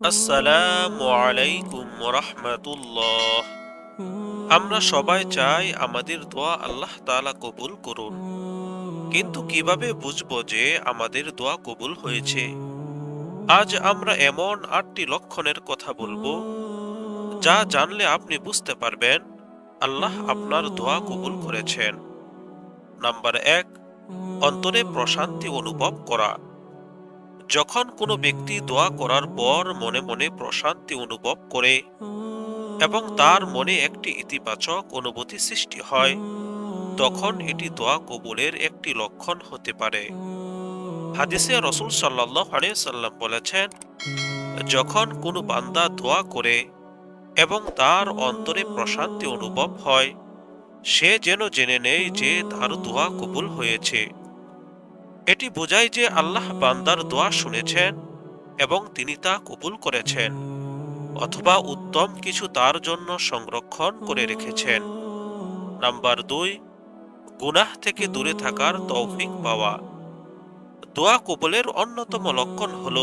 আসসালামু আলাইকুম রহমতুল্লাহ আমরা সবাই চাই আমাদের দোয়া আল্লাহ তাআলা কবুল করুন। কিন্তু কীভাবে বুঝব যে আমাদের দোয়া কবুল হয়েছে? আজ আমরা এমন আটটি লক্ষণের কথা বলব, যা জানলে আপনি বুঝতে পারবেন, আল্লাহ আপনার দোয়া কবুল করেছেন। নাম্বার এক, অন্তরে প্রশান্তি অনুভব করা। যখন কোনো ব্যক্তি দোয়া করার পর মনে মনে প্রশান্তি অনুভব করে এবং তার মনে একটি ইতিবাচক অনুভূতি সৃষ্টি হয়, তখন এটি দোয়া কবুলের একটি লক্ষণ হতে পারে। হাদিসে রসুল সাল্লাহ সাল্লাম বলেছেন, যখন কোনো বান্দা দোয়া করে এবং তার অন্তরে প্রশান্তি অনুভব হয়, সে যেন জেনে নেয় যে তার দোয়া কবুল হয়েছে। এটি বোঝায় যে আল্লাহ বান্দার দোয়া শুনেছেন এবং তিনি তা কবুল করেছেন, অথবা উত্তম কিছু তার জন্য সংরক্ষণ করে রেখেছেন। নাম্বার দুই, গুনাহ থেকে দূরে থাকার তৌফিক পাওয়া। দোয়া কবুলের অন্যতম লক্ষণ হল,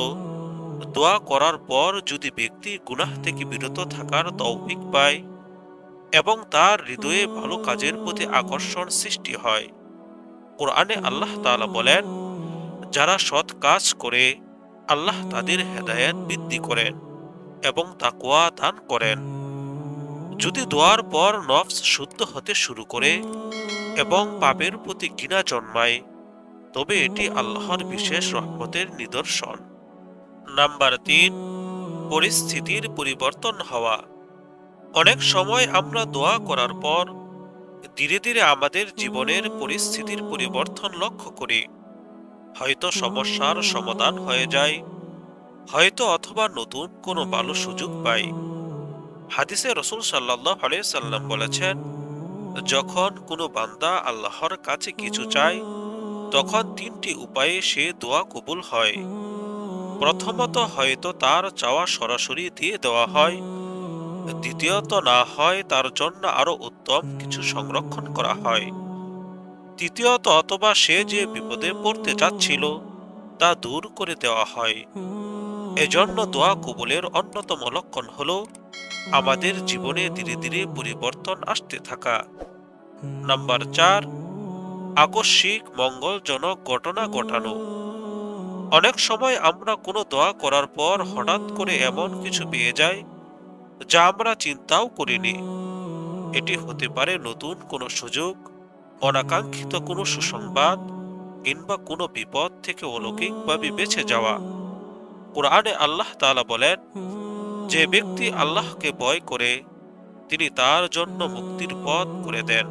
দোয়া করার পর যদি ব্যক্তি গুনাহ থেকে বিরত থাকার তৌফিক পায় এবং তার হৃদয়ে ভালো কাজের প্রতি আকর্ষণ সৃষ্টি হয়। কোরআনে আল্লাহ তাআলা বলেন যারা সৎ কাজ করে, আল্লাহ তাদের হেদায়েত বৃদ্ধি করেন এবং তাকওয়া দান করেন। যদি দোয়ার পর নফস শুদ্ধ হতে শুরু করে এবং পাপের প্রতি ঘৃণা জন্মায়, তবে এটি আল্লাহর বিশেষ রহমতের নিদর্শন। নাম্বার তিন, পরিস্থিতির পরিবর্তন হওয়া। অনেক সময় আমরা দোয়া করার পর ধীরে ধীরে আমাদের জীবনের পরিস্থিতির পরিবর্তন লক্ষ্য করি। হয়তো সমস্যার সমাধান হয়ে যায়, হয়তো অথবা নতুন কোনো ভালো সুযোগ পাই হাদিসে রসুল সাল্লাহ সাল্লাম বলেছেন, যখন কোনো বান্দা আল্লাহর কাছে কিছু চায়, তখন তিনটি উপায়ে সে দোয়া কবুল হয়। প্রথমত হয়তো তার চাওয়া সরাসরি দিয়ে দেওয়া হয়, দ্বিতীয়ত না হয় তার জন্য আরও উত্তম কিছু সংরক্ষণ করা হয়। তৃতীয়ত অথবা সে যে বিপদে পড়তে চাচ্ছিল, তা দূর করে দেওয়া হয়। এজন্য দোয়া কবুলের অন্যতম লক্ষণ হল, আমাদের জীবনে ধীরে ধীরে পরিবর্তন আসতে থাকা। নাম্বার চার, আকস্মিক মঙ্গলজনক ঘটনা ঘটানো। অনেক সময় আমরা কোনো দোয়া করার পর হঠাৎ করে এমন কিছু পেয়ে যাই, যা আমরা চিন্তাও করিনি। এটি হতে পারে নতুন কোনো সুযোগ অনাকাঙ্ক্ষিত কোনো সুসংবাদ কিংবা কোনো বিপদ থেকে অলৌকিকভাবে বেঁচে যাওয়া। কোরআনে আল্লাহ তালা বলেন, যে ব্যক্তি আল্লাহকে ভয় করে, তিনি তার জন্য মুক্তির পথ করে দেন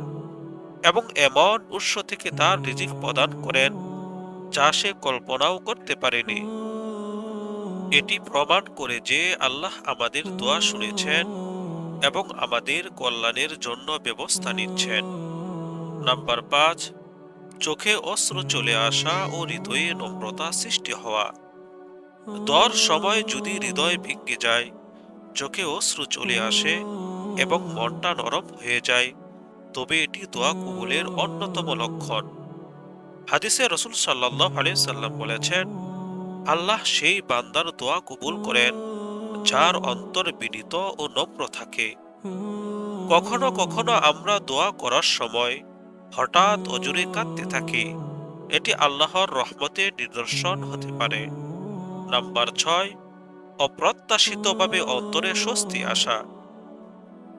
এবং এমন উৎস থেকে তার রিজিক প্রদান করেন যা সে কল্পনাও করতে পারেনি। এটি প্রমাণ করে যে আল্লাহ আমাদের দোয়া শুনেছেন এবং আমাদের কল্যাণের জন্য ব্যবস্থা নিচ্ছেন। নাম্বার পাঁচ, চোখে অস্ত্র চলে আসা ও হৃদয়ে নম্রতা সৃষ্টি হওয়া। দর সময় যদি হৃদয় ভেঙে যায়, চোখে অশ্রু চলে আসে এবং মনটা নরম হয়ে যায়, তবে এটি দোয়া কবুলের অন্যতম লক্ষণ। হাদিসে রসুল সাল্লাহ সাল্লাম বলেছেন, আল্লাহ সেই বান্দার দোয়া কবুল করেন, যার অন্তর বিনীত ও নম্র থাকে। কখনো কখনো আমরা দোয়া করার সময় হঠাৎ অজুরে কাঁদতে থাকে। এটি আল্লাহর রহমতের নিদর্শন হতে পারে। নাম্বার ছয়, অপ্রত্যাশিতভাবে অন্তরে স্বস্তি আসা।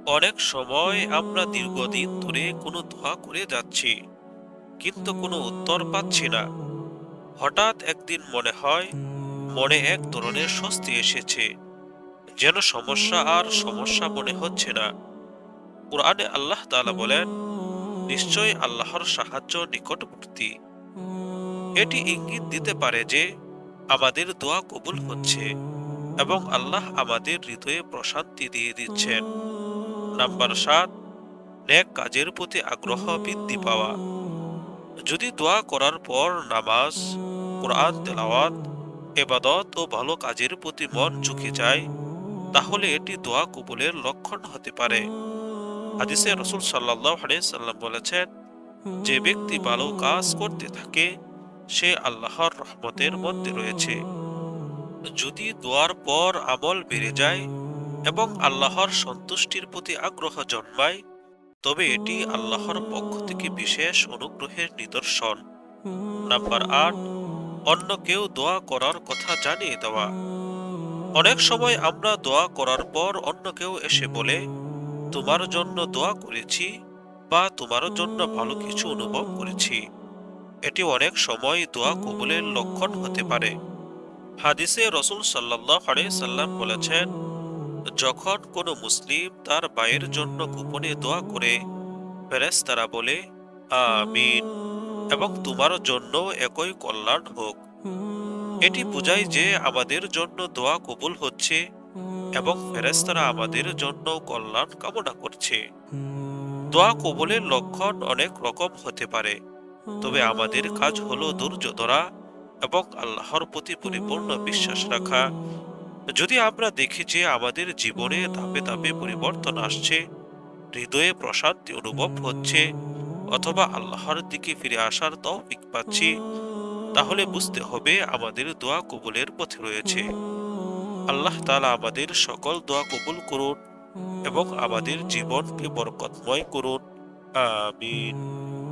অনেক সময় আমরা দীর্ঘদিন ধরে কোনো দোয়া করে যাচ্ছি, কিন্তু কোনো উত্তর পাচ্ছি না। হঠাৎ একদিন মনে হয়, মনে এক ধরনের স্বস্তি এসেছে, যেন সমস্যা আর সমস্যা মনে হচ্ছে না। কোরআনে আল্লাহ তাআলা বলেন নিশ্চয় আল্লাহর সাহায্য নিকটবর্তী। এটি ইঙ্গিত দিতে পারে যে আমাদের দোয়া কবুল হচ্ছে এবং আল্লাহ আমাদের হৃদয়ে প্রশান্তি দিয়ে দিচ্ছেন। নাম্বার সাত, নেক কাজের প্রতি আগ্রহ বৃদ্ধি পাওয়া। যদি দোয়া করার পর নামাজ, কোরআন, তেলাওয়াত এবাদত ও ভালো কাজের প্রতি মন ঝুঁকে যায়, তাহলে এটি দোয়া কবুলের লক্ষণ হতে পারে। হাদিসে রসুল সাল্লাহ সাল্লাম বলেছেন, যে ব্যক্তি ভালো কাজ করতে থাকে, সে আল্লাহর রহমতের মধ্যে রয়েছে। যদি দোয়ার পর আমল বেড়ে যায় এবং আল্লাহর সন্তুষ্টির প্রতি আগ্রহ জন্মায়, তবে এটি আল্লাহর পক্ষ থেকে বিশেষ অনুগ্রহের নিদর্শন। নাম্বার আট, অন্য কেউ দোয়া করার কথা জানিয়ে দেওয়া। অনেক সময় আমরা দোয়া করার পর অন্য কেউ এসে বলে তোমার জন্য দোয়া করেছি বা তোমার জন্য ভালো কিছু অনুভব করেছি। এটি অনেক সময় দোয়া কবুলের লক্ষণ হতে পারে। হাদিসে রসুল সাল্লাহ সাল্লাম বলেছেন, যখন কোনো মুসলিম তার ভাইয়ের জন্য গোপনে দোয়া করে, ফেরেশতারা বলে, আমিন এবং তোমার জন্য একই কল্যাণ হোক। এটি বোঝায় যে আমাদের জন্য দোয়া কবুল হচ্ছে এবং ফেরেশতারা আমাদের জন্য কল্যাণ কামনা করছে। দোয়া কবলের লক্ষণ অনেক রকম হতে পারে তবে আমাদের কাজ হলো ধৈর্য ধরা এবং আল্লাহর প্রতি পরিপূর্ণ বিশ্বাস রাখা। যদি আমরা দেখি যে আমাদের জীবনে ধাপে ধাপে পরিবর্তন আসছে হৃদয়ে প্রশান্তি অনুভব হচ্ছে অথবা আল্লাহর দিকে ফিরে আসার তৌফিক পাচ্ছি তাহলে বুঝতে হবে আমাদের দোয়া কবুলের পথে রয়েছে। আল্লাহ তালা আমাদের সকল দোয়া কবুল করুন এবং আমাদের জীবনকে বরকতময় করুন। আমিন।